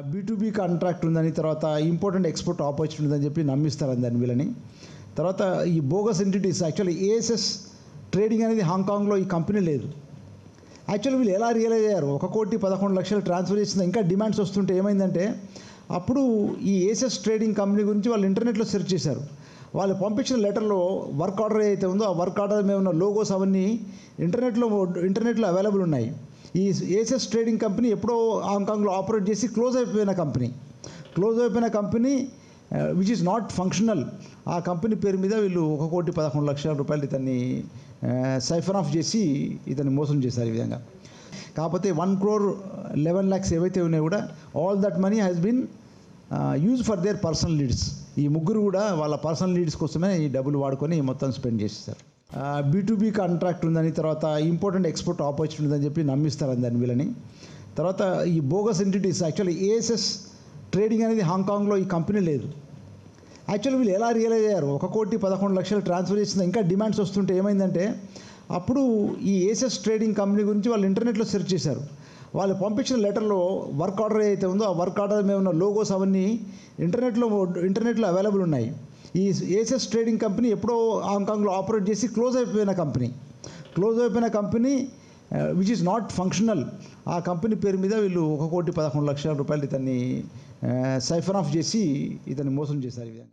B to B contract ఉందని తర్వాత important export opportunity ఉందని చెప్పి నమ్మిస్తారు దాని వీళ్ళని. తర్వాత ఈ bogus entities actually ASS trading అనేది హాంకాంగ్లో ఈ కంపెనీ లేదు. యాక్చువల్లీ వీళ్ళు ఎలా రియలైజ్ అయ్యారు? ఒక కోటి పదకొండు లక్షలు ట్రాన్స్ఫర్ చేసిన ఇంకా డిమాండ్స్ వస్తుంటే ఏమైందంటే అప్పుడు ఈ ఏసెస్ ట్రేడింగ్ కంపెనీ గురించి వాళ్ళు ఇంటర్నెట్లో సెర్చ్ చేశారు. వాళ్ళు పంపించిన లెటర్లో వర్క్ ఆర్డర్ ఏదైతే ఉందో ఆ వర్క్ ఆర్డర్ మీద ఉన్న లోగోస్ అవన్నీ ఇంటర్నెట్లో ఇంటర్నెట్లో అవైలబుల్ ఉన్నాయి. ఈ ఏసెస్ ట్రేడింగ్ కంపెనీ ఎప్పుడో హాంకాంగ్లో ఆపరేట్ చేసి క్లోజ్ అయిపోయిన కంపెనీ క్లోజ్ అయిపోయిన company which is not functional ఆ కంపెనీ పేరు మీద వీళ్ళు ఒక కోటి పదకొండు లక్షల రూపాయలు ఇతన్ని uh, సైఫర్ ఆఫ్ చేసి ఇతన్ని మోసం చేశారు ఈ విధంగా. కాకపోతే వన్ క్రోర్ లెవెన్ ల్యాక్స్ ఏవైతే ఉన్నాయో కూడా all that money has been use for their personal needs ఈ ముగ్గురు కూడా వాళ్ళ పర్సనల్ నీడ్స్ కోసమే ఈ డబ్బులు వాడుకొని మొత్తం స్పెండ్ చేసేసారు. బీటూబీ కాంట్రాక్ట్ ఉందని తర్వాత ఇంపార్టెంట్ ఎక్స్పోర్ట్ ఆపర్చునిటీ ఉందని చెప్పి నమ్మిస్తారు దాని వీళ్ళని. తర్వాత ఈ bogus entities actually ASS trading అనేది హాంకాంగ్లో ఈ కంపెనీ లేదు. యాక్చువల్లీ వీళ్ళు ఎలా రియలైజ్ అయ్యారు? ఒక కోటి పదకొండు లక్షలు ట్రాన్స్ఫర్ చేసిన ఇంకా డిమాండ్స్ వస్తుంటే ఏమైందంటే అప్పుడు ఈ ఏసెస్ ట్రేడింగ్ కంపెనీ గురించి వాళ్ళు ఇంటర్నెట్లో సెర్చ్ చేశారు. వాళ్ళు పంపించిన లెటర్లో వర్క్ ఆర్డర్ ఏదైతే ఉందో ఆ వర్క్ ఆర్డర్ మీద ఉన్న లోగోస్ అవన్నీ ఇంటర్నెట్లో ఇంటర్నెట్లో అవైలబుల్ ఉన్నాయి. ఈ ఏసెస్ ట్రేడింగ్ కంపెనీ ఎప్పుడో హాంకాంగ్లో ఆపరేట్ చేసి క్లోజ్ అయిపోయిన కంపెనీ క్లోజ్ అయిపోయిన company which is not functional ఆ కంపెనీ పేరు మీద వీళ్ళు ఒక కోటి పదకొండు లక్షల రూపాయలు ఇతన్ని uh, సైఫర్ ఆఫ్ చేసి ఇతన్ని మోసం చేశారు ఈ విధంగా.